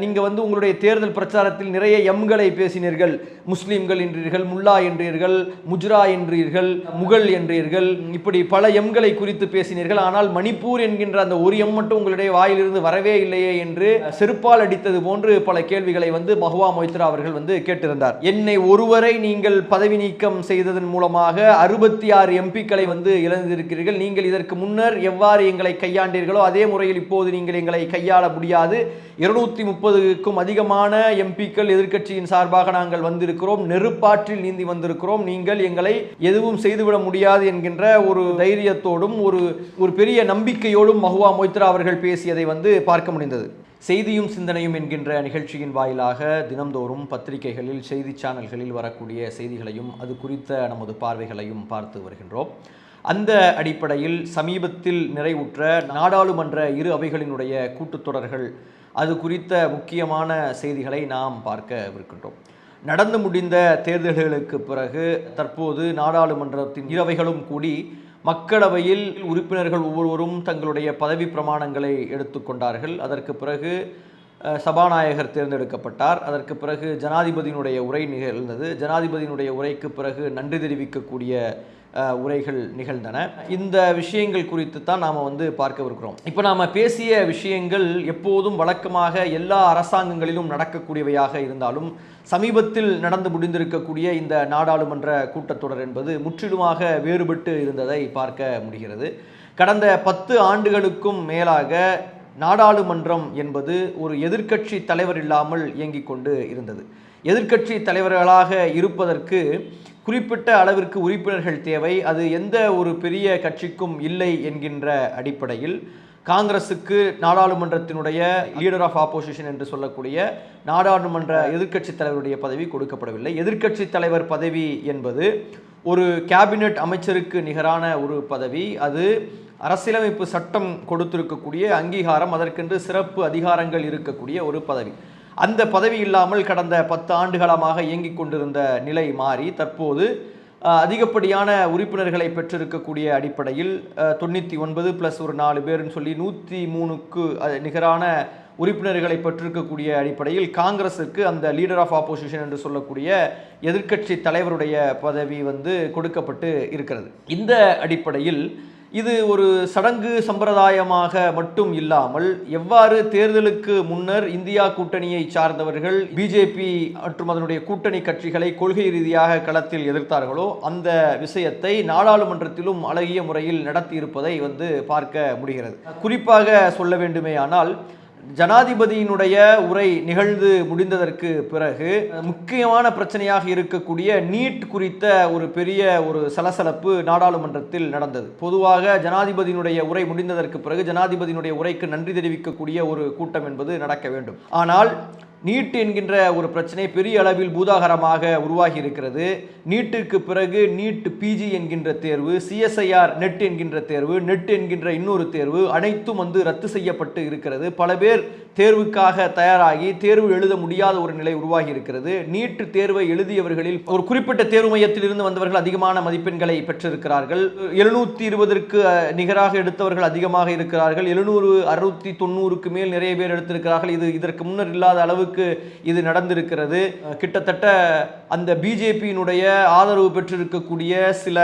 நீங்கள் வந்து உங்களுடைய தேர்தல் பிரச்சாரத்தில் நிறைய எம்களை பேசினீர்கள். முஸ்லீம்கள் என்றீர்கள் முல்லா என்றீர்கள் முஜ்ரா என்றீர்கள் முகல் என்றீர்கள். இப்படி பல எம்களை குறித்து பேசினீர்கள். ஆனால் மணிப்பூர் என்கின்ற அந்த ஒரு எம் மட்டும் உங்களுடைய வாயிலிருந்து வரவே இல்லையே என்று செருப்பால் அடித்தது போன்று பல கேள்விகளை வந்து மஹுவா மொய்த்ரா அவர்கள் வந்து கேட்டிருந்தார். என்னை ஒருவரை நீங்கள் பதவி நீக்கம் செய்ததன் மூலமாக அறுபத்தி ஆறு எம்பிக்களை வந்து இழந்திருக்கிறீர்கள். நீங்கள் இதற்கு முன்னர் எவ்வாறு எங்களை கையாண்டீர்களோ அதே முறையில் இப்போது நீங்கள் எங்களை கையாள முடியாது. இருநூத்தி முப்பதுக்கும் அதிகமான எம்பிக்கள் எதிர்க்கட்சியின் சார்பாக நாங்கள் வந்திருக்கிறோம். நெருப்பாற்றில் நீந்தி வந்திருக்கிறோம். நீங்கள் எங்களை எதுவும் செய்துவிட முடியாது என்கின்ற ஒரு தைரியத்தோடும் ஒரு ஒரு பெரிய நம்பிக்கையோடும் மஹுவா மொய்த்ரா அவர்கள் பேசியதை வந்து பார்க்க முடிந்தது. செய்தியும் சிந்தனையும் என்கின்ற நிகழ்ச்சியின் வாயிலாக தினம்தோறும் பத்திரிகைகளில் செய்தி சேனல்களில் வரக்கூடிய செய்திகளையும் அது குறித்த நமது பார்வைகளையும் பார்த்து வருகின்றோம். அந்த அடிப்படையில் சமீபத்தில் நிறைவுற்ற நாடாளுமன்ற இரு அவைகளினுடைய கூட்டுத்தொடர்கள் அது குறித்த முக்கியமான செய்திகளை நாம் பார்க்கவிருக்கின்றோம். நடந்து முடிந்த தேர்தல்களுக்கு பிறகு தற்போது நாடாளுமன்றத்தின் இரவைகளும் கூடி மக்களவையில் உறுப்பினர்கள் ஒவ்வொருவரும் தங்களுடைய பதவி பிரமாணங்களை எடுத்துக்கொண்டார்கள் அதற்கு பிறகு சபாநாயகர் தேர்ந்தெடுக்கப்பட்டார். அதற்கு பிறகு ஜனாதிபதியினுடைய உரை நிகழ்ந்தது. ஜனாதிபதியினுடைய உரைக்கு பிறகு நன்றி தெரிவிக்கக்கூடிய உரைகள் நிகழ்ந்தன. இந்த விஷயங்கள் குறித்து தான் நாம் வந்து பார்க்கவிருக்கிறோம். இப்போ நாம் பேசிய விஷயங்கள் எப்போதும் வழக்கமாக எல்லா அரசாங்கங்களிலும் நடக்கக்கூடியவையாக இருந்தாலும் சமீபத்தில் நடந்து முடிந்திருக்கக்கூடிய இந்த நாடாளுமன்ற கூட்டத்தொடர் என்பது முற்றிலுமாக வேறுபட்டு இருந்ததை பார்க்க முடிகிறது. கடந்த பத்து ஆண்டுகளுக்கும் மேலாக நாடாளுமன்றம் என்பது ஒரு எதிர்க்கட்சி தலைவர் இல்லாமல் இயங்கிக் கொண்டு இருந்தது. எதிர்க்கட்சி தலைவர்களாக இருப்பதற்கு குறிப்பிட்ட அளவிற்கு உறுப்பினர்கள் தேவை. அது எந்த ஒரு பெரிய கட்சிக்கும் இல்லை என்கின்ற அடிப்படையில் காங்கிரசுக்கு நாடாளுமன்றத்தினுடைய லீடர் ஆஃப் ஆப்போசிஷன் என்று சொல்லக்கூடிய நாடாளுமன்ற எதிர்க்கட்சி தலைவருடைய பதவி கொடுக்கப்படவில்லை. எதிர்க்கட்சி தலைவர் பதவி என்பது ஒரு கேபினெட் அமைச்சருக்கு நிகரான ஒரு பதவி. அது அரசியலமைப்பு சட்டம் கொடுத்திருக்கக்கூடிய அங்கீகாரம். அதற்கென்று சிறப்பு அதிகாரங்கள் இருக்கக்கூடிய ஒரு பதவி. அந்த பதவி இல்லாமல் கடந்த பத்து ஆண்டுகாலமாக இயங்கிக் கொண்டிருந்த நிலை மாறி தற்போது அதிகப்படியான உறுப்பினர்களை பெற்றிருக்கக்கூடிய அடிப்படையில் தொண்ணூற்றி ஒன்பது ப்ளஸ் ஒரு நாலு பேர்னு சொல்லி நூற்றி மூணுக்கு நிகரான உறுப்பினர்களை பெற்றிருக்கக்கூடிய அடிப்படையில் காங்கிரஸுக்கு அந்த லீடர் ஆஃப் ஆப்போசிஷன் என்று சொல்லக்கூடிய எதிர்க்கட்சி தலைவருடைய பதவி வந்து கொடுக்கப்பட்டு இருக்கிறது. இந்த அடிப்படையில் இது ஒரு சடங்கு சம்பிரதாயமாக மட்டும் இல்லாமல் எவ்வாறு தேர்தலுக்கு முன்னர் இந்தியா கூட்டணியை சார்ந்தவர்கள் பிஜேபி மற்றும் அதனுடைய கூட்டணி கட்சிகளை கொள்கை ரீதியாக களத்தில் எதிர்த்தார்களோ அந்த விஷயத்தை நாடாளுமன்றத்திலும் அழகிய முறையில் நடத்தியிருப்பதை வந்து பார்க்க முடிகிறது. குறிப்பாக சொல்ல வேண்டுமே ஆனால் ஜனாதிபதியினுடைய உரை நிகழ்ந்து முடிந்ததற்கு பிறகு முக்கியமான பிரச்சனையாக இருக்கக்கூடிய நீட் குறித்த ஒரு பெரிய ஒரு சலசலப்பு நாடாளுமன்றத்தில் நடந்தது. பொதுவாக ஜனாதிபதியினுடைய உரை முடிந்ததற்கு பிறகு ஜனாதிபதியினுடைய உரைக்கு நன்றி தெரிவிக்கக்கூடிய ஒரு கூட்டம் என்பது நடக்க வேண்டும். ஆனால் நீட் என்கின்ற ஒரு பிரச்சனை பெரிய அளவில் பூதாகரமாக உருவாகி இருக்கிறது நீட்டுக்கு பிறகு நீட் பிஜி என்கின்ற தேர்வு சிஎஸ்ஐஆர் நெட் என்கின்ற தேர்வு நெட் என்கின்ற இன்னொரு தேர்வு அனைத்தும் வந்து ரத்து செய்யப்பட்டு இருக்கிறது. பல பேர் தேர்வுக்காக தயாராகி தேர்வு எழுத முடியாத ஒரு நிலை உருவாகி இருக்கிறது நீட் தேர்வை எழுதியவர்களில் ஒரு குறிப்பிட்ட தேர்வு மையத்தில் இருந்து வந்தவர்கள் அதிகமான மதிப்பெண்களை பெற்றிருக்கிறார்கள். எழுநூத்தி இருபதற்கு நிகராக எடுத்தவர்கள் அதிகமாக இருக்கிறார்கள். எழுநூறு அறுநூத்தி தொண்ணூறுக்கு மேல் நிறைய பேர் எடுத்திருக்கிறார்கள். இது இதற்கு முன்னர் இல்லாத அளவுக்கு இது நடந்திருக்கிறது. கிட்டத்தட்ட அந்த பிஜேபியினுடைய ஆதரவு பெற்றிருக்கக்கூடிய சில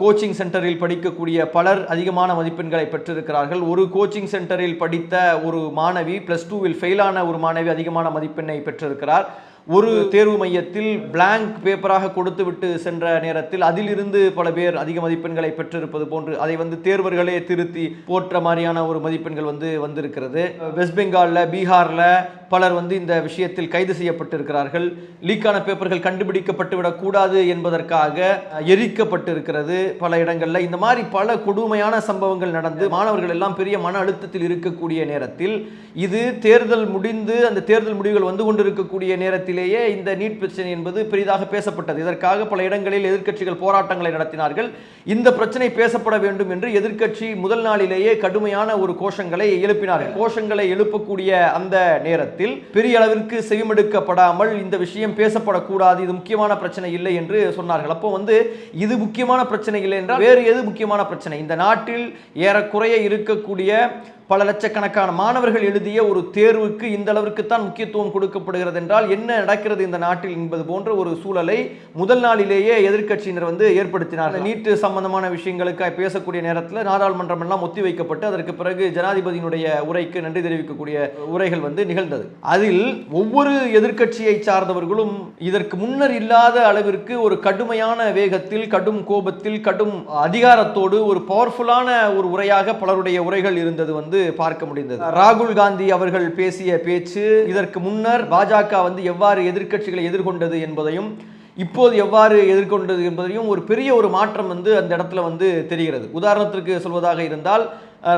கோச்சிங் சென்டரில் படிக்கக்கூடிய பலர் அதிகமான மதிப்பெண்களை பெற்றிருக்கிறார்கள். ஒரு கோச்சிங் சென்டரில் படித்த ஒரு மாணவி ப்ளஸ் டூவில் ஃபெயிலான ஒரு மாணவி அதிகமான மதிப்பெண்ணை பெற்றிருக்கிறார். ஒரு தேர்வு மையத்தில் பிளாங்க் பேப்பராக கொடுத்துவிட்டு சென்ற நேரத்தில் அதிலிருந்து பல பேர் அதிக மதிப்பெண்களை பெற்றிருப்பது போன்று அதை வந்து தேர்வர்களே திருத்தி போற்ற மாதிரியான ஒரு மதிப்பெண்கள் வந்து வந்திருக்கிறது. வெஸ்ட் பெங்காலில் பீகாரில் பலர் வந்து இந்த விஷயத்தில் கைது செய்யப்பட்டிருக்கிறார்கள். லீக்கான பேப்பர்கள் கண்டுபிடிக்கப்பட்டு விடக்கூடாது என்பதற்காக எரிக்கப்பட்டிருக்கிறது பல இடங்களில். இந்த மாதிரி பல கொடுமையான சம்பவங்கள் நடந்து மாணவர்கள் எல்லாம் பெரிய மன அழுத்தத்தில் இருக்கக்கூடிய நேரத்தில் இது தேர்தல் முடிந்து அந்த தேர்தல் முடிவுகள் வந்து கொண்டிருக்கக்கூடிய நேரத்திலேயே இந்த நீட் பிரச்சனை என்பது பெரிதாக பேசப்பட்டது. இதற்காக பல இடங்களில் எதிர்க்கட்சிகள் போராட்டங்களை நடத்தினார்கள். இந்த பிரச்சனை பேசப்பட வேண்டும் என்று எதிர்க்கட்சி முதல் நாளிலேயே கடுமையான ஒரு கோஷங்களை எழுப்பினார்கள். கோஷங்களை எழுப்பக்கூடிய அந்த நேரத்தில் பெரிய அளவிற்கு செவிமடுக்கப்படாமல் இந்த விஷயம் பேசப்படக்கூடாது இது முக்கியமான பிரச்சனை இல்லை என்று சொன்னார்கள். அப்போ வந்து இது முக்கியமான பிரச்சனை இல்லை என்றால் வேறு எது முக்கியமான பிரச்சனை? இந்த நாட்டில் ஏறக்குறைய இருக்கக்கூடிய பல லட்சக்கணக்கான மாணவர்கள் எழுதிய ஒரு தேர்வுக்கு இந்த அளவிற்கு தான் முக்கியத்துவம் கொடுக்கப்படுகிறது என்றால் என்ன நடக்கிறது இந்த நாட்டில் என்பது போன்ற ஒரு சூழலை முதல் நாளிலேயே எதிர்க்கட்சியினர் வந்து ஏற்படுத்தினார்கள். நீட்டு சம்பந்தமான விஷயங்களுக்காக பேசக்கூடிய நேரத்தில் நாடாளுமன்றம் எல்லாம் ஒத்தி வைக்கப்பட்டு அதற்கு பிறகு ஜனாதிபதியினுடைய உரைக்கு நன்றி தெரிவிக்கக்கூடிய உரைகள் வந்து நிகழ்ந்தது. அதில் ஒவ்வொரு எதிர்க்கட்சியை சார்ந்தவர்களும் இதற்கு முன்னர் இல்லாத அளவிற்கு ஒரு கடுமையான வேகத்தில் கடும் கோபத்தில் கடும் அதிகாரத்தோடு ஒரு பவர்ஃபுல்லான ஒரு உரையாக பலருடைய உரைகள் இருந்தது வந்து பார்க்க முடிந்தது. ராகுல் காந்தி அவர்கள் பேசிய பேச்சு இதற்கு முன்னர் பாஜக வந்து எவ்வாறு எதிர்க்கட்சிகளை எதிர்கொண்டது என்பதையும் இப்போது எவ்வாறு எதிர்கொண்டது என்பதையும் ஒரு பெரிய ஒரு மாற்றம் வந்து அந்த இடத்துல வந்து தெரிகிறது. உதாரணத்திற்கு சொல்வதாக இருந்தால்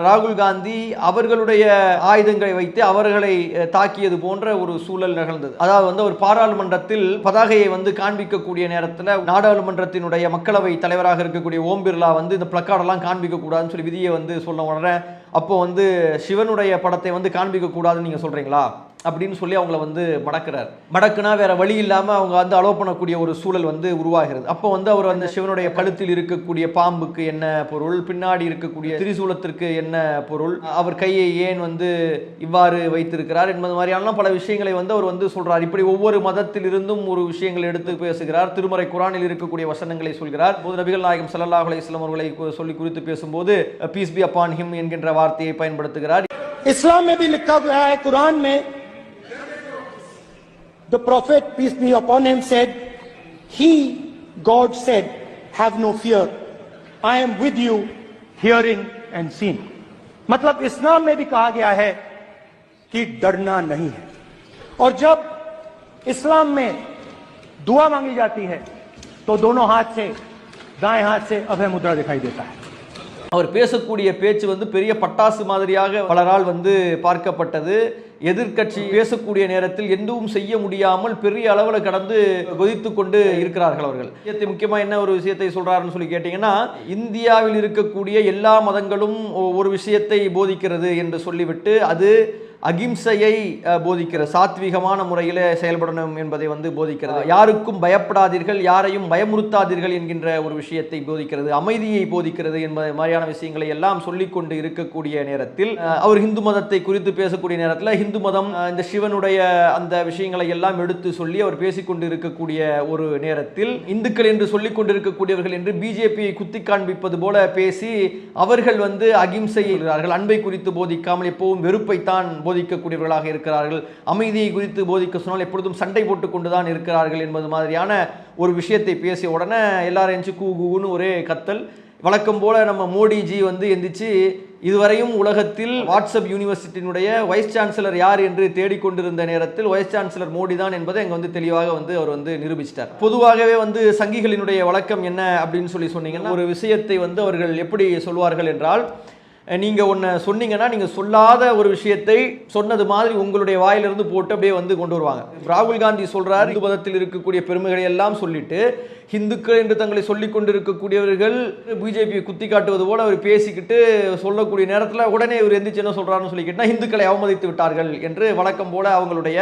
ராகுல் காந்தி அவர்களுடைய ஆயுதங்களை வைத்து அவர்களை தாக்கியது போன்ற ஒரு சூழல் நிகழ்ந்தது. அதாவது வந்து ஒரு பாராளுமன்றத்தில் பதாகையை வந்து காண்பிக்கக்கூடிய நேரத்தில் நாடாளுமன்றத்தினுடைய மக்களவை தலைவராக இருக்கக்கூடிய ஓம் பிர்லா வந்து இந்த பிளக்கார்டெல்லாம் காண்பிக்கக்கூடாதுன்னு சொல்லி விதியை வந்து சொல்ல உடனே அப்போ வந்து சிவனுடைய படத்தை வந்து காண்பிக்க கூடாதுன்னு நீங்க சொல்றீங்களா? அப்படின்னு சொல்லி அவங்கள வந்து மடக்குறார் மடக்குனா வேற வழி இல்லாம அவங்க வந்து அலோவ் பண்ணக்கூடிய ஒரு சூழல் வந்து உருவாகிறது அப்போ வந்து அவர் அந்த சிவனுடைய கழுத்தில் இருக்கக்கூடிய பாம்புக்கு என்ன பொருள் பின்னாடி இருக்கக்கூடிய திரிசூலத்திற்கு என்ன பொருள் அவர் கையை ஏன் வந்து இவ்வாறு வைத்திருக்கிறார் என்பது மாதிரியான பல விஷயங்களை வந்து அவர் வந்து சொல்றார் இப்படி ஒவ்வொரு மதத்தில் இருந்தும் ஒரு விஷயங்களை எடுத்து பேசுகிறார் திருமறை குரானில் இருக்கக்கூடிய வசனங்களை சொல்கிறார் போது நபிகள் நாயகம் ஸல்லல்லாஹு அலைஹி வஸல்லம் அவர்களை கு- சொல்லி குறித்து பேசும்போது பீஸ் பி அப்பான் ஹிம் என்கின்ற வார்த்தையை பயன்படுத்துகிறார் इस्लाम में भी लिखा हुआ है कुरान में the prophet peace be upon him said he god said have no fear i am with you hearing and seeing मतलब इस्लाम में भी कहा गया है कि डरना नहीं है और जब इस्लाम में दुआ मांगी जाती है तो दोनों हाथ से दाएँ हाथ से अभय मुद्रा दिखाई देता है அவர் பேசக்கூடிய பேச்சு வந்து பெரிய பட்டாசு மாதிரியாக பலரால் வந்து பார்க்கப்பட்டது. எதிர்க்கட்சி பேசக்கூடிய நேரத்தில் எதுவும் செய்ய முடியாமல் பெரிய அளவில் கடந்து கொதித்து கொண்டு இருக்கிறார்கள் அவர்கள். முக்கியமாக என்ன ஒரு விஷயத்தை சொல்கிறாருன்னு சொல்லி கேட்டிங்கன்னா இந்தியாவில் இருக்கக்கூடிய எல்லா மதங்களும் ஒரு விஷயத்தை போதிக்கிறது என்று சொல்லிவிட்டு அது அகிம்சையை போதிக்கிற போதிக்கிறது சாத்வீகமான முறையில் செயல்படணும் என்பதை வந்து போதிக்கிறது. யாருக்கும் பயப்படாதீர்கள் யாரையும் பயமுறுத்தாதீர்கள் என்கின்ற ஒரு விஷயத்தை போதிக்கிறது அமைதியை போதிக்கிறது என்பது மாதிரியான விஷயங்களை எல்லாம் சொல்லிக்கொண்டு இருக்கக்கூடிய நேரத்தில் அவர் இந்து மதத்தை குறித்து பேசக்கூடிய நேரத்தில் இந்து மதம் இந்த சிவனுடைய அந்த விஷயங்களை எல்லாம் எடுத்து சொல்லி அவர் பேசிக்கொண்டு இருக்கக்கூடிய ஒரு நேரத்தில் இந்துக்கள் என்று சொல்லிக் கொண்டிருக்கக்கூடியவர்கள் என்று பிஜேபியை குத்தி காண்பிப்பது போல பேசி அவர்கள் வந்து அகிம்சை அன்பை குறித்து போதிக்காமல் எப்பவும் வெறுப்பைத்தான் போதிக்கக்கூடியவர்களாக இருக்கிறார்கள். அமைதியை குறித்து போதிக்க சொன்னால் எப்பொழுதும் சண்டை போட்டு கொண்டுதான் இருக்கிறார்கள் என்பது மாதிரியான ஒரு விஷயத்தை பேசிய உடனே எல்லாரும் எந்திச்சு கூ கூன்னு ஒரே கத்தல். வழக்கம் போல நம்ம மோடிஜி வந்து எந்திரிச்சு இதுவரையும் உலகத்தில் வாட்ஸ்அப் யூனிவர்சிட்டியினுடைய வைஸ் சான்சலர் யார் என்று தேடிக்கொண்டிருந்த நேரத்தில் வைஸ் சான்சலர் மோடி தான் என்பதை அங்கே வந்து தெளிவாக வந்து அவர் வந்து நிரூபிச்சிட்டார். பொதுவாகவே வந்து சங்கிகளினுடைய வழக்கம் என்ன அப்படின்னு சொல்லி சொன்னீங்கன்னா ஒரு விஷயத்தை வந்து அவர்கள் எப்படி சொல்வார்கள் என்றால் நீங்கள் ஒன்று சொன்னீங்கன்னா நீங்கள் சொல்லாத ஒரு விஷயத்தை சொன்னது மாதிரி உங்களுடைய வாயிலிருந்து போட்டு அப்படியே வந்து கொண்டு வருவாங்க. ராகுல் காந்தி சொல்கிறார் இந்து மதத்தில் இருக்கக்கூடிய பெருமைகளை எல்லாம் சொல்லிட்டு ஹிந்துக்கள் என்று தங்களை சொல்லி கொண்டிருக்கக்கூடியவர்கள் பிஜேபியை குத்தி காட்டுவது போல அவர் பேசிக்கிட்டு சொல்லக்கூடிய நேரத்தில் உடனே இவர் எந்திரிச்சு என்ன சொல்கிறாருன்னு சொல்லி ஹிந்துக்களை அவமதித்து விட்டார்கள் என்று வழக்கம் போல அவங்களுடைய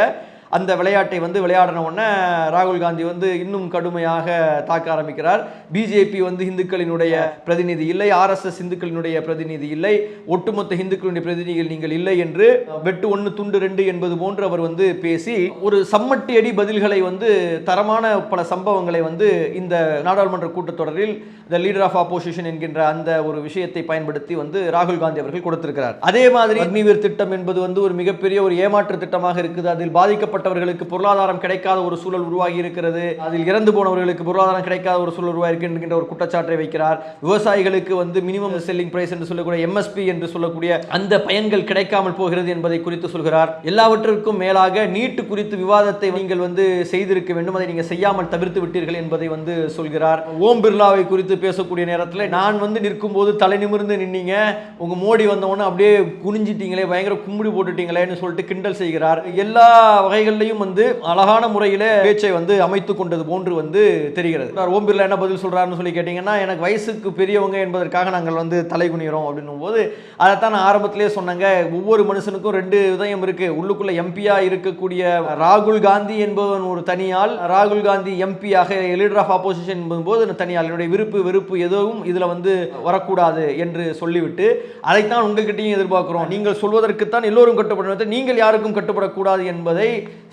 அந்த விளையாட்டை வந்து விளையாடின உடனே ராகுல் காந்தி வந்து இன்னும் கடுமையாக தாக்க ஆரம்பிக்கிறார். பிஜேபி வந்து இந்துக்களினுடைய பிரதிநிதி இல்லை. ஆர்எஸ்எஸ் இந்துக்களினுடைய பிரதிநிதி இல்லை. ஒட்டுமொத்த இந்துக்களுடைய பிரதிநிதிகள் நீங்கள் இல்லை என்று வெட்டு ஒன்று துண்டு ரெண்டு என்பது போன்று அவர் வந்து பேசி ஒரு சம்மட்டி அடி பதில்களை வந்து தரமான பல சம்பவங்களை வந்து இந்த நாடாளுமன்ற கூட்டத்தொடரில் த லீடர் ஆஃப் ஆப்போசிஷன் என்கின்ற அந்த ஒரு விஷயத்தை பயன்படுத்தி வந்து ராகுல் காந்தி அவர்கள் கொடுத்திருக்கிறார். அதே மாதிரி அக்னிவீர் திட்டம் என்பது வந்து ஒரு மிகப்பெரிய ஒரு ஏமாற்று திட்டமாக இருக்குது. அதில் பாதிக்கப்பட்டவர்களுக்கு பொருளாதாரம் கிடைக்காத ஒரு சூழல் உருவாகி இருக்கிறது அதில் இறந்து போனவர்களுக்கு பொருளாதாரம் கிடைக்காத ஒரு சூழல் உருவாகி இருக்கின்ற ஒரு குற்றச்சாட்டை வைக்கிறார். விவசாயிகளுக்கு வந்து மினிமம் செல்லிங் பிரைஸ் என்று சொல்லக்கூடிய எம்எஸ்பி என்று சொல்லக்கூடிய அந்த பயன்கள் கிடைக்காமல் போகிறது என்பதை குறித்து சொல்கிறார். எல்லாவற்றிற்கும் மேலாக நீட்டு குறித்து விவாதத்தை நீங்கள் வந்து செய்திருக்க வேண்டும். அதை நீங்கள் செய்யாமல் தவிர்த்து விட்டீர்கள் என்பதை வந்து சொல்கிறார். ஓம் பிர்லாவை குறித்து பேசக்கூடிய நேரத்தில் நான் வந்து நிற்கும் போது தலை நிமிர்ந்து நின்னீங்க. உங்க மோடி வந்தவொடனே அப்படியே குனிஞ்சிட்டீங்களே பயங்கர கும்பிடி போட்டுட்டீங்களேன்னு சொல்லிட்டு கிண்டல் செய்கிறார். எல்லா வகை அவைகள்லையும் வந்து அழகான முறையில் பேச்சை வந்து அமைத்து கொண்டது போன்று வந்து தெரிகிறது. ஓம் பிர்லா என்ன பதில் சொல்கிறாருன்னு சொல்லி கேட்டிங்கன்னா எனக்கு வயசுக்கு பெரியவங்க என்பதற்காக நாங்கள் வந்து தலை குனிகிறோம் அப்படின்னும் போது அதைத்தான் நான் ஆரம்பத்திலே சொன்னேங்க. ஒவ்வொரு மனுஷனுக்கும் ரெண்டு இதயம் இருக்குது உள்ளுக்குள்ளே எம்பியாக இருக்கக்கூடிய ராகுல் காந்தி என்பவன் ஒரு தனியால் ராகுல் காந்தி எம்பியாக லீடர் ஆஃப் ஆப்போசிஷன் என்பதும்போது தனியால் என்னுடைய விருப்பு வெறுப்பு எதுவும் இதில் வந்து வரக்கூடாது என்று சொல்லிவிட்டு அதைத்தான் உங்ககிட்டையும் எதிர்பார்க்குறோம். நீங்கள் சொல்வதற்குத்தான் எல்லோரும் கட்டுப்பட நீங்கள் யாருக்கும் கட்டுப்படக்கூடாது என்பதை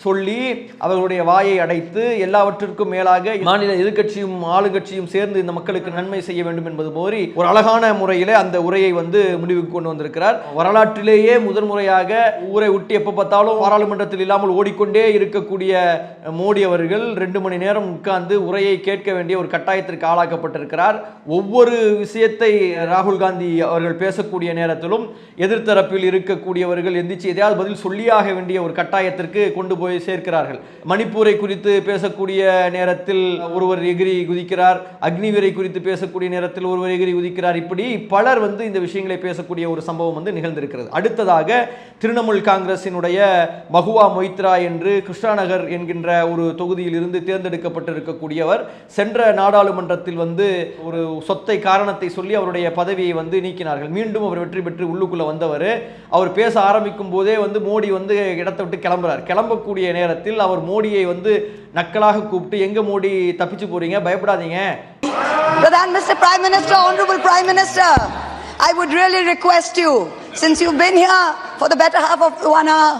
சொல்லி அவர்களுடைய வாயை அடைத்து எல்லாவற்றிற்கும் மேலாக மாநில எதிர்கட்சியும் ஆளுங்கட்சியும் சேர்ந்து இந்த மக்களுக்கு நன்மை செய்ய வேண்டும் என்பது போரி ஒரு அழகான முறையிலே அந்த உரையை வந்து முடிவுக்கு கொண்டு வந்திருக்கிறார். வரலாற்றிலேயே முதன்முறையாக ஊரை விட்டு எப்போ பார்த்தாலும் பாராளுமன்றத்தில் இல்லாமல் ஓடிக்கொண்டே இருக்கக்கூடிய மோடி அவர்கள் ரெண்டு மணி நேரம் உட்கார்ந்து உரையை கேட்க வேண்டிய ஒரு கட்டாயத்திற்கு ஆளாக்கப்பட்டிருக்கிறார். ஒவ்வொரு விஷயத்தை ராகுல் காந்தி அவர்கள் பேசக்கூடிய நேரத்திலும் எதிர்த்தரப்பில் இருக்கக்கூடியவர்கள் எந்திரிச்சு எதையாவது பதில் சொல்லியாக வேண்டிய ஒரு கட்டாயத்திற்கு கொண்டு போய் சேர்க்கிறார்கள். மணிப்பூரை குறித்து பேசக்கூடிய நேரத்தில் ஒருவர் எகிரி குதிக்கிறார். அக்னிவீரை குறித்து பேசக்கூடிய நேரத்தில் ஒருவர் எகிரி குதிக்கிறார். இப்படி பலர் வந்து இந்த விஷயங்களை பேசக்கூடிய ஒரு சம்பவம் வந்து நிகழ்ந்திருக்கிறது. அடுத்ததாக திரிணாமுல் காங்கிரசினுடைய மகுவா மொய்த்ரா என்று கிருஷ்ணாநகர் என்கின்ற ஒரு தொகுதியில் இருந்து தேர்ந்தெடுக்கப்பட்டிருக்கக்கூடியவர் சென்ற நாடாளுமன்றத்தில் வந்து ஒரு சொத்தை காரணத்தை சொல்லி அவருடைய பதவியை வந்து நீக்கினார்கள். மீண்டும் அவர் வெற்றி பெற்று உள்ளுக்குள்ள வந்தவர். அவர் பேச ஆரம்பிக்கும் போதே வந்து மோடி வந்து இடத்தை விட்டு கிளம்புறார். கிளம்பக்கூடிய நேரத்தில் அவர் மோடியை வந்து நக்கலாக கூப்பிட்டு எங்க மோடி தப்பிச்சு போறீங்க பயப்படாதீங்க Pradhan Mr. Prime Minister, Honorable Prime Minister, I would really request you, since you've been here for the better half of one hour,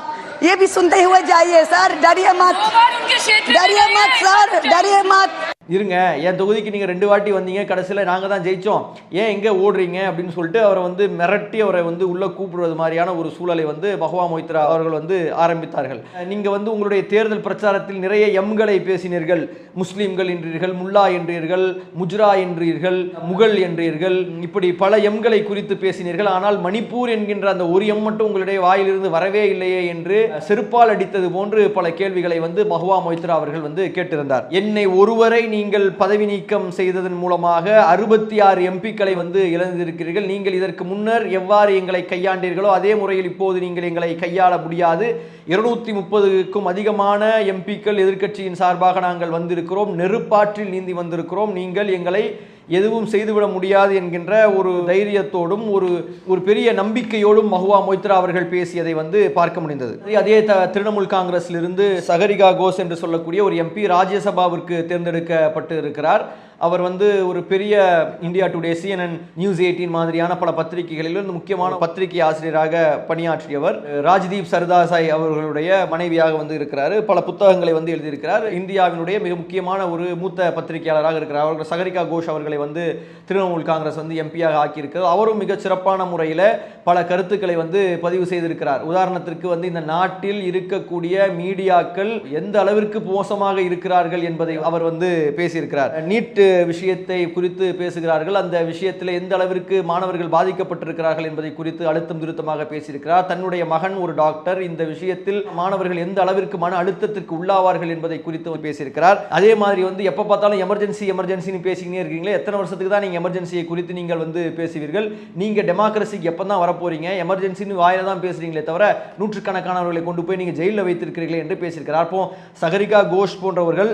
ये भी सुनते हुए जाइए सर डरिए मत दो बार उनके क्षेत्र में डरिए गए मत हैं। सर डरिए मत இருங்க என் தொகுதிக்கு நீங்கள் ரெண்டு வாட்டி வந்தீங்க கடைசியில் நாங்கள் தான் ஜெயித்தோம் ஏன் எங்கே ஓடுறீங்க அப்படின்னு சொல்லிட்டு அவரை வந்து மிரட்டி அவரை வந்து உள்ளே கூப்பிடுவது மாதிரியான ஒரு சூழலை வந்து பகவா மொய்த்ரா அவர்கள் வந்து ஆரம்பித்தார்கள். நீங்கள் வந்து உங்களுடைய தேர்தல் பிரச்சாரத்தில் நிறைய எம்களை பேசினீர்கள். முஸ்லீம்கள் என்றீர்கள் முல்லா என்றீர்கள் முஜ்ரா என்றீர்கள் முகல் என்றீர்கள். இப்படி பல எம்களை குறித்து பேசினீர்கள். ஆனால் மணிப்பூர் என்கின்ற அந்த ஒரு எம் மட்டும் உங்களுடைய வாயிலிருந்து வரவே இல்லையே என்று செருப்பால் அடித்தது போன்று பல கேள்விகளை வந்து பகவா மொய்த்ரா அவர்கள் வந்து கேட்டிருந்தார். என்னை ஒருவரை நீங்கள் பதவி நீக்கம் செய்ததன் மூலமாக அறுபத்தி ஆறு எம்பிக்களை வந்து இழந்திருக்கிறீர்கள். நீங்கள் இதற்கு முன்னர் எவ்வாறு எங்களை கையாண்டீர்களோ அதே முறையில் இப்போது நீங்கள் எங்களை கையாள முடியாது. இருநூத்தி முப்பதுக்கும் அதிகமான எம்பிக்கள் எதிர்க்கட்சியின் சார்பாக நாங்கள் வந்திருக்கிறோம். நெருப்பாற்றில் நீந்தி வந்திருக்கிறோம். நீங்கள் எங்களை எதுவும் செய்துவிட முடியாது என்கின்ற ஒரு தைரியத்தோடும் ஒரு ஒரு பெரிய நம்பிக்கையோடும் மஹுவா மொய்த்ரா அவர்கள் பேசியதை வந்து பார்க்க முடிந்தது. அதே த திரிணாமுல் காங்கிரஸிலிருந்து சகரிகா கோஸ் என்று சொல்லக்கூடிய ஒரு எம்பி ராஜ்யசபாவிற்கு தேர்ந்தெடுக்கப்பட்டு இருக்கிறார் அவர் வந்து ஒரு பெரிய India Today CNN News eighteen மாதிரியான பல பத்திரிகைகளிலும் முக்கியமான பத்திரிகை ஆசிரியராக பணியாற்றியவர் ராஜ்தீப் சர்தாசாய் அவர்களுடைய மனைவியாக வந்து இருக்கிறார். பல புத்தகங்களை வந்து எழுதியிருக்கிறார். இந்தியாவினுடைய மிக முக்கியமான ஒரு மூத்த பத்திரிகையாளராக இருக்கிறார். அவர்கள் சகரிகா கோஷ் அவர்களை வந்து திரிணாமுல் காங்கிரஸ் வந்து எம்பியாக ஆக்கியிருக்கிறது. அவரும் மிக சிறப்பான முறையில் பல கருத்துக்களை வந்து பதிவு செய்திருக்கிறார். உதாரணத்திற்கு வந்து இந்த நாட்டில் இருக்கக்கூடிய மீடியாக்கள் எந்த அளவிற்கு மோசமாக இருக்கிறார்கள் என்பதை அவர் வந்து பேசியிருக்கிறார். நீட்டு விஷயத்தை குறித்து பேசுகிறார்கள். அந்த விஷயத்தில் எந்த அளவிற்கு மாணவர்கள் பாதிக்கப்பட்டிருக்கிறார்கள் என்பதை குறித்து அழுத்தம் திருத்தமாக பேசியிருக்கிறார். தன்னுடைய மகன் ஒரு டாக்டர். இந்த விஷயத்தில் மாணவர்கள் எந்த அளவிற்கு மன அழுத்தத்திற்கு உள்ளாவார்கள் என்பதை குறித்து அவர் பேசியிருக்கிறார். அதே மாதிரி வந்து எப்போ பார்த்தாலும் எமர்ஜென்சி எமர்ஜென்சின்னு பேசிக்கினே இருக்கீங்களே எத்தனை வருஷத்துக்கு தான் நீங்கள் எமர்ஜென்சியை குறித்து நீங்கள் வந்து பேசுவீர்கள்? நீங்கள் டெமோக்ரஸிக்கு எப்போ தான் வரப்போறீங்க? எமர்ஜென்சின்னு வாயில தான் பேசுறீங்களே தவிர நூற்றுக்கணக்கானவர்களை கொண்டு போய் நீங்கள் ஜெயிலில் வைத்திருக்கிறீர்களே என்று பேசியிருக்கிறார். அப்போ சகரிகா கோஷ் போன்றவர்கள்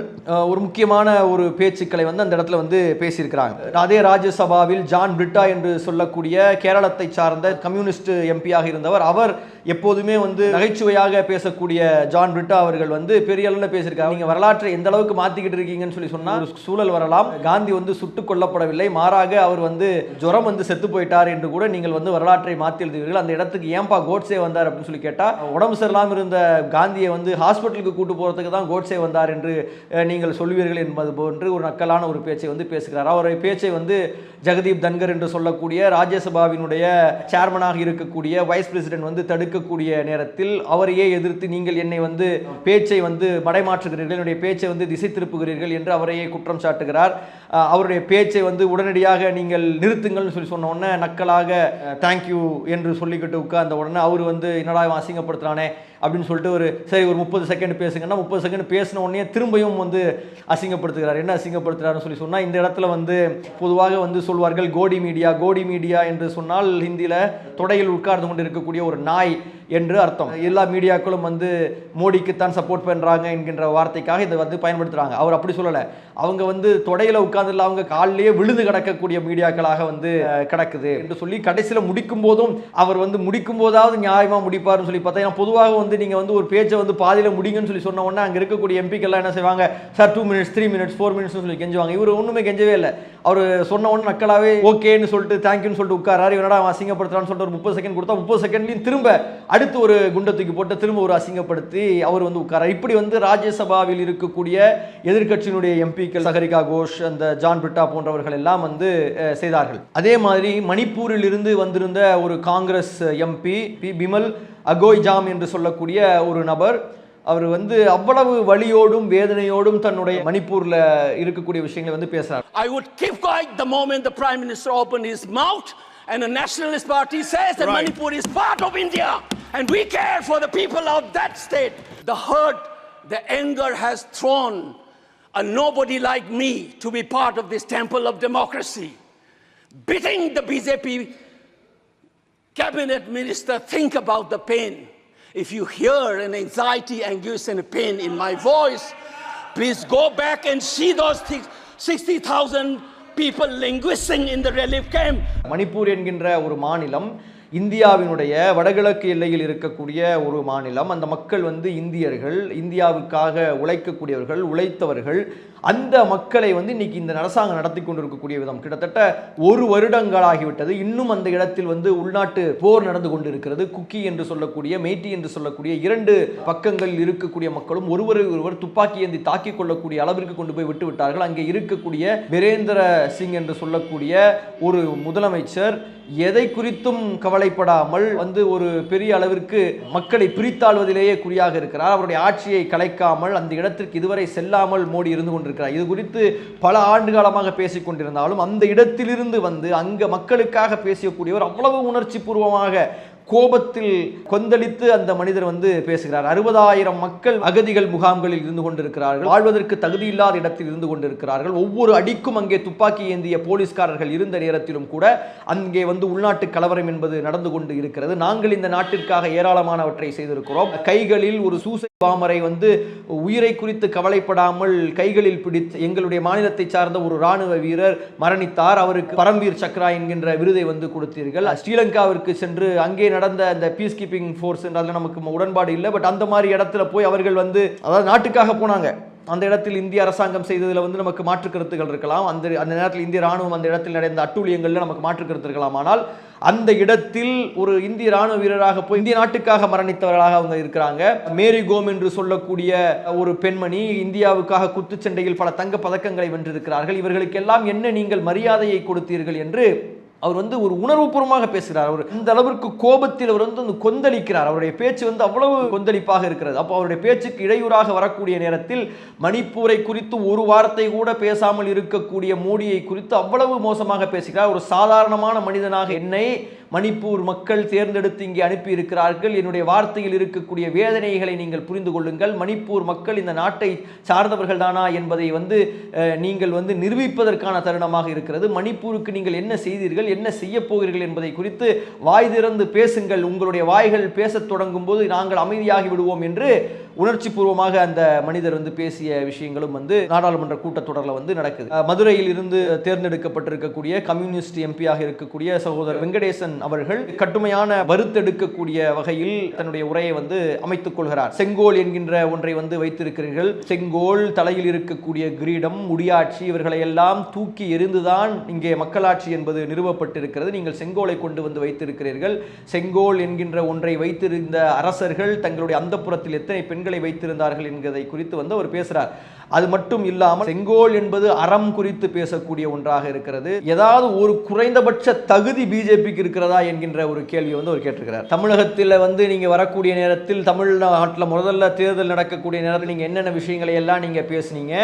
ஒரு முக்கியமான ஒரு பேச்சுக்களை வந்து அந்த இடத்துல வந்து பேசியிருக்கிறாங்க. அதே ராஜ்யசபாவில் ஜான் பிரிட்டா என்று சொல்லக்கூடிய கேரளத்தை சார்ந்த கம்யூனிஸ்ட் எம்பியாக இருந்தவர் அவர் எப்போதுமே வந்து நகைச்சுவையாக பேசக்கூடிய ஜான் பிரிட்டா அவர்கள் வந்து பெரிய அளவில் பேசியிருக்காங்க நீங்கள் வரலாற்றை எந்த அளவுக்கு மாற்றிக்கிட்டு இருக்கீங்கன்னு சொல்லி சொன்னால் சூழல் வரலாம். காந்தி வந்து சுட்டுக் கொல்லப்படவில்லை. மாறாக அவர் வந்து ஜுரம் வந்து செத்து போயிட்டார் என்று கூட நீங்கள் வந்து வரலாற்றை மாற்றி எழுதுவீர்கள். அந்த இடத்துக்கு ஏன்பா கோட்ஸே வந்தார் அப்படின்னு சொல்லி கேட்டால் உடம்பு சரியில்லாமல் இருந்த காந்தியை வந்து ஹாஸ்பிட்டலுக்கு கூட்டு போகிறதுக்கு தான் கோட்ஸே வந்தார் என்று நீங்கள் சொல்வீர்கள் என்பது போன்று ஒரு நக்கலான ஒரு பேச்சு. வந்து பேசுகிறார். அவருடைய பேச்சை வந்து ஜெகதீப் தன்கர் என்று சொல்லக்கூடிய ராஜ்யசபாவினுடைய சேர்மனாக இருக்கக்கூடிய வைஸ் பிரசிடென்ட் வந்து தடுக்கக்கூடிய நேரத்தில் அவரையே எதிர்த்து நீங்கள் என்னை வந்து பேச்சை வந்து மடைமாற்றுகிறீர்கள் என்னுடைய பேச்சை வந்து திசை திருப்புகிறீர்கள் என்று அவரையே குற்றம் சாட்டுகிறார். அவருடைய பேச்சை வந்து உடனடியாக நீங்கள் நிறுத்துங்கள்னு சொல்லி சொன்ன உடனே நக்கலாக தேங்க்யூ என்று சொல்லிக்கிட்டு உட்கார்ந்த உடனே அவர் வந்து என்னடா அசிங்கப்படுத்துகிறானே அப்படின்னு சொல்லிட்டு ஒரு சரி ஒரு முப்பது செகண்ட் பேசுங்கன்னா முப்பது செகண்ட் பேசின உடனே திரும்பியும் வந்து அசிங்கப்படுத்துகிறார். என்ன அசிங்கப்படுத்துகிறாருன்னு சொல்லி சொன்னால் இந்த இடத்துல வந்து பொதுவாக வந்து சொல்வார்கள் கோடி மீடியா கோடி மீடியா என்று சொன்னால் ஹிந்தியில் தொடையில் உட்கார்ந்து கொண்டு இருக்கக்கூடிய ஒரு நாய் என்று அர்த்தம். எல்லா மீடியாக்களும் வந்து மோடிக்குத்தான் சப்போர்ட் பண்ணுறாங்க என்கின்ற வார்த்தைக்காக இதை வந்து பயன்படுத்துகிறாங்க அவர் அப்படி சொல்லலை. அவங்க வந்து தொடையில் உட்கார்ந்துல அவங்க காலிலேயே விழுந்து கிடக்கக்கூடிய மீடியாக்களாக வந்து கிடக்குது. என்று சொல்லி கடைசியில் முடிக்கும் போதும் அவர் வந்து முடிக்கும் போதாவது நியாயமாக முடிப்பாருன்னு சொல்லி பார்த்தா ஏன்னா பொதுவாக வந்து நீங்கள் வந்து ஒரு பேச்சை வந்து பாதியில் முடிங்கன்னு சொல்லி சொன்ன உடனே அங்கே இருக்கக்கூடிய எம்பிக்கெல்லாம் என்ன செய்வாங்க? Sir two minutes three minutes four minutes சொல்லி கெஞ்சுவாங்க. இவர் ஒன்றுமே கெஞ்சவே இல்லை. அவர் சொன்ன உடனே நக்கலாவே ஓகேன்னு சொல்லிட்டு தேங்க்யூன்னு சொல்லிட்டு உட்காராரு இவனடா அவன் அசிங்கப்படுத்துறான்னு சொல்லிட்டு ஒரு முப்பது செகண்ட் கொடுத்தா முப்பது செகண்ட்லையும் திரும்ப அடுத்து ஒரு குண்டை தூக்கி போட்டு திரும்ப ஒரு அசிங்கப்படுத்தி அவர் வந்து உட்காரார் இப்படி வந்து ராஜ்யசபாவில் இருக்கக்கூடிய எதிர்க்கட்சியினுடைய எம்பிக்கள் சகரிகா கோஷ் அந்த ஜான் பிரிட்டா போன்றவர்கள் எல்லாம் வந்து செய்தார்கள். அதே மாதிரி மணிப்பூரில் இருந்து வந்திருந்த ஒரு Congress MP B Bimal Akoijam என்று சொல்லக்கூடிய ஒரு நபர் அவர் வந்து அவ்வளவு வலியோடும் வேதனையோடும் தன்னுடைய மணிப்பூர்ல இருக்கக்கூடிய விஷயங்களை வந்து பேசுறார். I would keep quiet the moment the Prime Minister opened his mouth and the Nationalist Party says that Manipur is part of India. and we care for the people of that state. The hurt, the anger has thrown a nobody like me to be part of this temple of democracy. Beating the BJP cabinet minister, think about the pain. If you hear an anxiety, anguish, and pain in my voice, please go back and see those things 60,000 people languishing in the relief camp. Manipur என்கின்ற ஒரு மாநிலம் இந்தியாவினுடைய வடகிழக்கு எல்லையில் இருக்கக்கூடிய ஒரு மாநிலம். அந்த மக்கள் வந்து இந்தியர்கள் இந்தியாவுக்காக உழைக்கக்கூடியவர்கள் உழைத்தவர்கள். அந்த மக்களை வந்து இன்னைக்கு இந்த அரசாங்கம் நடத்தி கொண்டிருக்கக்கூடிய விதம். கிட்டத்தட்ட ஒரு வருடங்களாகிவிட்டது. இன்னும் அந்த இடத்தில் வந்து உள்நாட்டு போர் நடந்து கொண்டிருக்கிறது. குக்கி என்று சொல்லக்கூடிய மேட்டி என்று சொல்லக்கூடிய இரண்டு பக்கங்களில் இருக்கக்கூடிய மக்களும் ஒருவரை ஒருவர் துப்பாக்கி ஏந்தி தாக்கிக் கொள்ளக்கூடிய அளவிற்கு கொண்டு போய் விட்டு விட்டார்கள். அங்கே இருக்கக்கூடிய வீரேந்திர சிங் என்று சொல்லக்கூடிய ஒரு முதலமைச்சர் எதை குறித்தும் கவலைப்படாமல் வந்து ஒரு பெரிய அளவிற்கு மக்களை பிரித்தாள்வதிலேயே குறியாக இருக்கிறார். அவருடைய ஆட்சியை கலைக்காமல் அந்த இடத்திற்கு இதுவரை செல்லாமல் மோடி இருந்து கொண்டு கொண்டிருக்கிறார். இது குறித்து பல ஆண்டு காலமாக பேசிக் கொண்டிருந்தாலும் அந்த இடத்திலிருந்து வந்து அங்க மக்களுக்காக பேசக்கூடியவர் அவ்வளவு உணர்ச்சி பூர்வமாக கோபத்தில் கொந்தளித்து அந்த மனிதர் வந்து பேசுகிறார். அறுபதாயிரம் மக்கள் அகதிகள் முகாம்களில் இருந்து கொண்டிருக்கிறார்கள். வாழ்வதற்கு தகுதியில்லாத இடத்தில் இருந்து கொண்டிருக்கிறார்கள். ஒவ்வொரு அடிக்கும் அங்கே துப்பாக்கி ஏந்திய போலீஸ்காரர்கள் இருந்த நேரத்திலும் கூட அங்கே வந்து உள்நாட்டு கலவரம் என்பது நடந்து கொண்டு இருக்கிறது. நாங்கள் இந்த நாட்டிற்காக ஏராளமானவற்றை செய்திருக்கிறோம். கைகளில் ஒரு சூசை பாமரை வந்து உயிரை குறித்து கவலைப்படாமல் கைகளில் பிடித்து எங்களுடைய மாநிலத்தை சார்ந்த ஒரு ராணுவ வீரர் மரணித்தார். அவருக்கு பரம்வீர் சக்ரா என்கின்ற விருதை வந்து கொடுத்தீர்கள். ஸ்ரீலங்காவிற்கு சென்று அங்கே நடந்த அந்த பீஸ் கீப்பிங் ஃபோர்ஸ் அதில் நமக்கு உடன்பாடு இல்லை. பட் அந்த மாதிரி இடத்துல போய் அவர்கள் வந்து அதாவது நாட்டுக்காக போனாங்க. அந்த இடத்தில் இந்திய அரசாங்கம் செய்ததில் வந்து நமக்கு மாற்று கருத்துகள் இருக்கலாம். அந்த அந்த நேரத்தில் இந்திய ராணுவம் அந்த இடத்தில் நடந்த அட்டூழியங்களில் நமக்கு மாற்று கருத்து இருக்கலாம். ஆனால் அந்த இடத்தில் ஒரு இந்திய ராணுவ வீரராக போய் இந்திய நாட்டுக்காக மரணித்தவர்களாக அவங்க இருக்கிறாங்க. மேரி கோம் என்று சொல்லக்கூடிய ஒரு பெண்மணி இந்தியாவுக்காக குத்துச்சண்டையில் பல தங்க பதக்கங்களை வென்றிருக்கிறார்கள். இவர்களுக்கெல்லாம் என்ன நீங்கள் மரியாதையை கொடுத்தீர்கள் என்று அவர் வந்து ஒரு உணர்வுபூர்வமாக பேசுகிறார். அவர் இந்த அளவிற்கு கோபத்தில் அவர் வந்து கொந்தளிக்கிறார். அவருடைய பேச்சு வந்து அவ்வளவு கொந்தளிப்பாக இருக்கிறது. அப்போ அவருடைய பேச்சுக்கு இடையூறாக வரக்கூடிய நேரத்தில் மணிப்பூரை குறித்து ஒரு வார்த்தை கூட பேசாமல் இருக்கக்கூடிய மோடியை குறித்து அவ்வளவு மோசமாக பேசுகிறார். ஒரு சாதாரணமான மனிதனாக என்னை மணிப்பூர் மக்கள் தேர்ந்தெடுத்து இங்கே அனுப்பி இருக்கிறார்கள் என்னுடைய வார்த்தையில் இருக்கக்கூடிய வேதனைகளை நீங்கள் புரிந்து கொள்ளுங்கள். மணிப்பூர் மக்கள் இந்த நாட்டை சார்ந்தவர்கள் தானா என்பதை வந்து நீங்கள் வந்து நிரூபிப்பதற்கான தருணமாக இருக்கிறது. மணிப்பூருக்கு நீங்கள் என்ன செய்தீர்கள் என்ன செய்ய போகிறீர்கள் என்பதை குறித்து வாய் திறந்து பேசுங்கள். உங்களுடைய வாய்கள் பேசத் தொடங்கும் போது நாங்கள் அமைதியாகி விடுவோம் என்று உணர்ச்சி பூர்வமாக அந்த மனிதர் வந்து பேசிய விஷயங்களும் வந்து நாடாளுமன்ற கூட்டத்தொடரில் வந்து நடக்குது. மதுரையில் இருந்து தேர்ந்தெடுக்கப்பட்டிருக்கக்கூடிய கம்யூனிஸ்ட் எம்பியாக இருக்கக்கூடிய சகோதரர் வெங்கடேசன் அவர்கள் கட்டுமையான வறுத்தெடுக்கக்கூடிய வகையில் தன்னுடைய உரையை வந்து அமைத்துக் கொள்கிறார். செங்கோல் என்கின்ற ஒன்றை வந்து வைத்திருக்கிறீர்கள். செங்கோல் தலையில் இருக்கக்கூடிய கிரீடம் முடியாட்சி இவர்களை எல்லாம் தூக்கி எறிந்துதான் இங்கே மக்களாட்சி என்பது நிறுவப்பட்டிருக்கிறது. நீங்கள் செங்கோலை கொண்டு வந்து வைத்திருக்கிறீர்கள். செங்கோல் என்கின்ற ஒன்றை வைத்திருந்த அரசர்கள் தங்களுடைய அந்தப்புறத்தில் எத்தனை பெண்கள் வைத்திருந்தார்கள் என்கிறதை குறித்து வந்து அவர் பேசுறார். அது மட்டும் இல்லாமல் செங்கோல் என்பது அறம் குறித்து பேசக்கூடிய ஒன்றாக இருக்கிறது. ஏதாவது ஒரு குறைந்தபட்ச தகுதி பிஜேபிக்கு இருக்கிறதா என்கின்ற ஒரு கேள்வி வந்து அவர் கேட்டிருக்கிறார். தமிழகத்தில் வந்து நீங்க வரக்கூடிய நேரத்தில் தமிழ்நாட்டில் முதல்ல தேர்தல் நடக்கக்கூடிய நேரத்தில் நீங்க என்னென்ன விஷயங்களை எல்லாம் நீங்க பேசுனீங்க?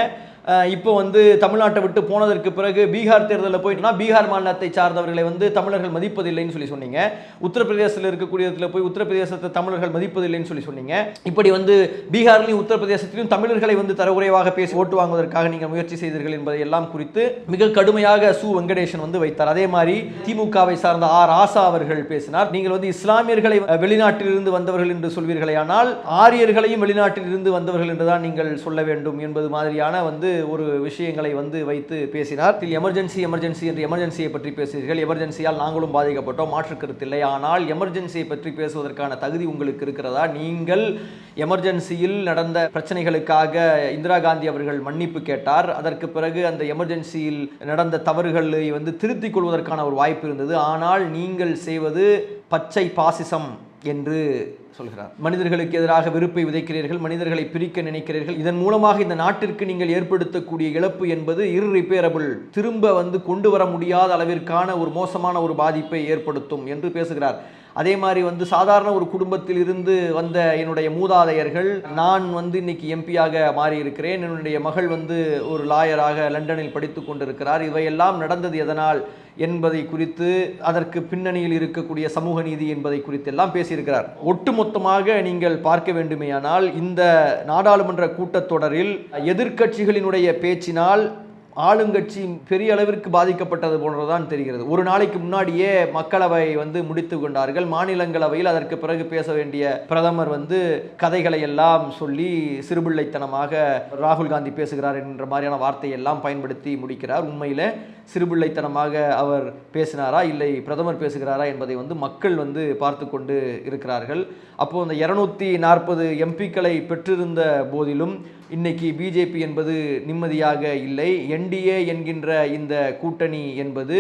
இப்போ வந்து தமிழ்நாட்டை விட்டு போனதற்கு பிறகு பீகார் தேர்தலில் போயிட்டுனா பீகார் மாநிலத்தை சார்ந்தவர்களை வந்து தமிழர்கள் மதிப்பதில்லைன்னு சொல்லி சொன்னீங்க. உத்தரப்பிரதேசத்தில் இருக்கக்கூடிய இடத்துல போய் உத்தரப்பிரதேசத்தை தமிழர்கள் மதிப்பதில்லைன்னு சொல்லி சொன்னீங்க. இப்படி வந்து பீகார்லையும் உத்தரப்பிரதேசத்திலும் தமிழர்களை வந்து தரக்குறைவாக பேசி ஓட்டு வாங்குவதற்காக நீங்கள் முயற்சி செய்தீர்கள் என்பதை எல்லாம் குறித்து மிக கடுமையாக சு. வெங்கடேசன் வந்து வைத்தார். அதே மாதிரி திமுகவை சார்ந்த ஆர். ஆசா அவர்கள் பேசினார். நீங்கள் வந்து இஸ்லாமியர்களை வெளிநாட்டிலிருந்து வந்தவர்கள் என்று சொல்வீர்களே ஆனால் ஆரியர்களையும் வெளிநாட்டில் இருந்து வந்தவர்கள் என்றுதான் நீங்கள் சொல்ல வேண்டும் என்பது மாதிரியான வந்து ஒரு விஷயங்களை வந்து வைத்து பேசினார். இதில் எமர்ஜென்சி எமர்ஜென்சி என்று எமர்ஜென்சியை பற்றி பேசுகிறீர்கள். எமர்ஜென்சியால் நாங்களும் பாதிக்கப்பட்டோம். மாற்று கருத்தில்லை ஆனால் எமர்ஜென்சியை பற்றி பேசுவதற்கான தகுதி உங்களுக்கு இருக்கிறதா? நீங்கள் எமர்ஜென்சியில் நடந்த பிரச்சனைகளுக்காக இந்திரா காந்தி அவர்கள் மன்னிப்பு கேட்டார். அதற்கு பிறகு அந்த எமர்ஜென்சியில் நடந்த தவறுகளை வந்து திருத்திக் கொள்வதற்கான ஒரு வாய்ப்பு இருந்தது. ஆனால் நீங்கள் செய்வது பச்சை பாசிசம். என்று சொல்கிறார். மனிதர்களுக்கு எதிராக வெறுப்பை விதைக்கிறீர்கள் மனிதர்களை பிரிக்க நினைக்கிறீர்கள். இதன் மூலமாக இந்த நாட்டிற்கு நீங்கள் ஏற்படுத்தக்கூடிய இழப்பு என்பது இர்ரிப்பேரபிள் திரும்ப வந்து கொண்டு வர முடியாத அளவிற்கான ஒரு மோசமான ஒரு பாதிப்பை ஏற்படுத்தும் என்று பேசுகிறார். அதே மாதிரி வந்து சாதாரண ஒரு குடும்பத்தில் இருந்து வந்த என்னுடைய மூதாதையர்கள் நான் வந்து இன்னைக்கு எம்பியாக மாறி இருக்கிறேன் என்னுடைய மகள் வந்து ஒரு லாயராக லண்டனில் படித்து கொண்டிருக்கிறார். இவையெல்லாம் நடந்தது எதனால் என்பதை குறித்து அதற்கு பின்னணியில் இருக்கக்கூடிய சமூக நீதி என்பதை குறித்து எல்லாம் பேசியிருக்கிறார். ஒட்டுமொத்தமாக நீங்கள் பார்க்க வேண்டுமேயானால் இந்த நாடாளுமன்ற கூட்டத்தொடரில் எதிர்க்கட்சிகளினுடைய பேச்சினால் ஆளுங்கட்சி பெரிய அளவிற்கு பாதிக்கப்பட்டது போன்றதுதான் தெரிகிறது. ஒரு நாளைக்கு முன்னாடியே மக்களவை வந்து முடித்து கொண்டார்கள். மாநிலங்களவையில் அதற்கு பிறகு பேச வேண்டிய பிரதமர் வந்து கதைகளை எல்லாம் சொல்லி சிறுபிள்ளைத்தனமாக ராகுல் காந்தி பேசுகிறார் என்ற மாதிரியான வார்த்தையெல்லாம் பயன்படுத்தி முடிக்கிறார். உண்மையில் சிறுபிள்ளைத்தனமாக அவர் பேசினாரா? இல்லை பிரதமர் பேசுகிறாரா என்பதை வந்து மக்கள் வந்து பார்த்து கொண்டு இருக்கிறார்கள். அப்போது அந்த இரநூத்தி நாற்பது எம்பிக்களை பெற்றிருந்த போதிலும் இன்னைக்கு பிஜேபி என்பது நிம்மதியாக இல்லை. என்டிஏ என்கின்ற இந்த கூட்டணி என்பது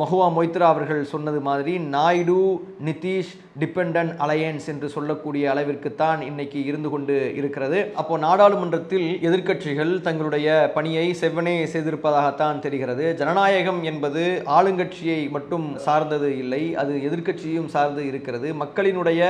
மஹுவா மொய்த்ரா அவர்கள் சொன்னது மாதிரி நாயுடு நிதிஷ் டிபெண்டன்ட் அலையன்ஸ் என்று சொல்லக்கூடிய அளவிற்குத்தான் இன்னைக்கு இருந்து கொண்டு இருக்கிறது. அப்போ நாடாளுமன்றத்தில் எதிர்க்கட்சிகள் தங்களுடைய பணியை செவ்வனே செய்திருப்பதாகத்தான் தெரிகிறது. ஜனநாயகம் என்பது ஆளுங்கட்சியை மட்டும் சார்ந்தது இல்லை அது எதிர்க்கட்சியும் சார்ந்து இருக்கிறது. மக்களினுடைய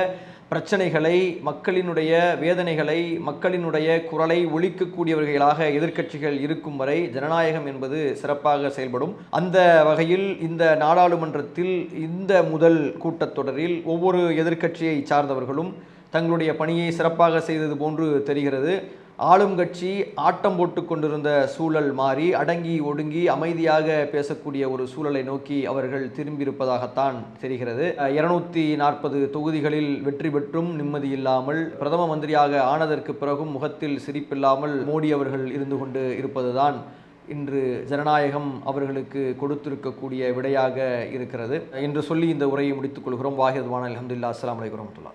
பிரச்சனைகளை மக்களினுடைய வேதனைகளை மக்களினுடைய குரலை ஒழிக்கக்கூடியவர்களாக எதிர்க்கட்சிகள் இருக்கும் வரை ஜனநாயகம் என்பது சிறப்பாக செயல்படும். அந்த வகையில் இந்த நாடாளுமன்றத்தில் இந்த முதல் கூட்டத்தொடரில் ஒவ்வொரு எதிர்க்கட்சியை சார்ந்தவர்களும் தங்களுடைய பணியை சிறப்பாக செய்தது போன்று தெரிகிறது. ஆளும் கட்சி ஆட்டம் போட்டு கொண்டிருந்த சூழல் மாறி அடங்கி ஒடுங்கி அமைதியாக பேசக்கூடிய ஒரு சூழலை நோக்கி அவர்கள் திரும்பியிருப்பதாகத்தான் தெரிகிறது. இருநூத்தி நாற்பது தொகுதிகளில் வெற்றி பெற்றும் நிம்மதி இல்லாமல் பிரதம மந்திரியாக ஆனதற்கு பிறகும் முகத்தில் சிரிப்பில்லாமல் மோடி அவர்கள் இருந்து கொண்டு இருப்பதுதான் இன்று ஜனநாயகம் அவர்களுக்கு கொடுத்திருக்கக்கூடிய விடையாக இருக்கிறது. என்று சொல்லி இந்த உரையை முடித்துக் கொள்கிறோம். வாஹித் வானல் அஹமதுல்லா. அஸ்லாம் வலைக்கம் வரமத்துல்லா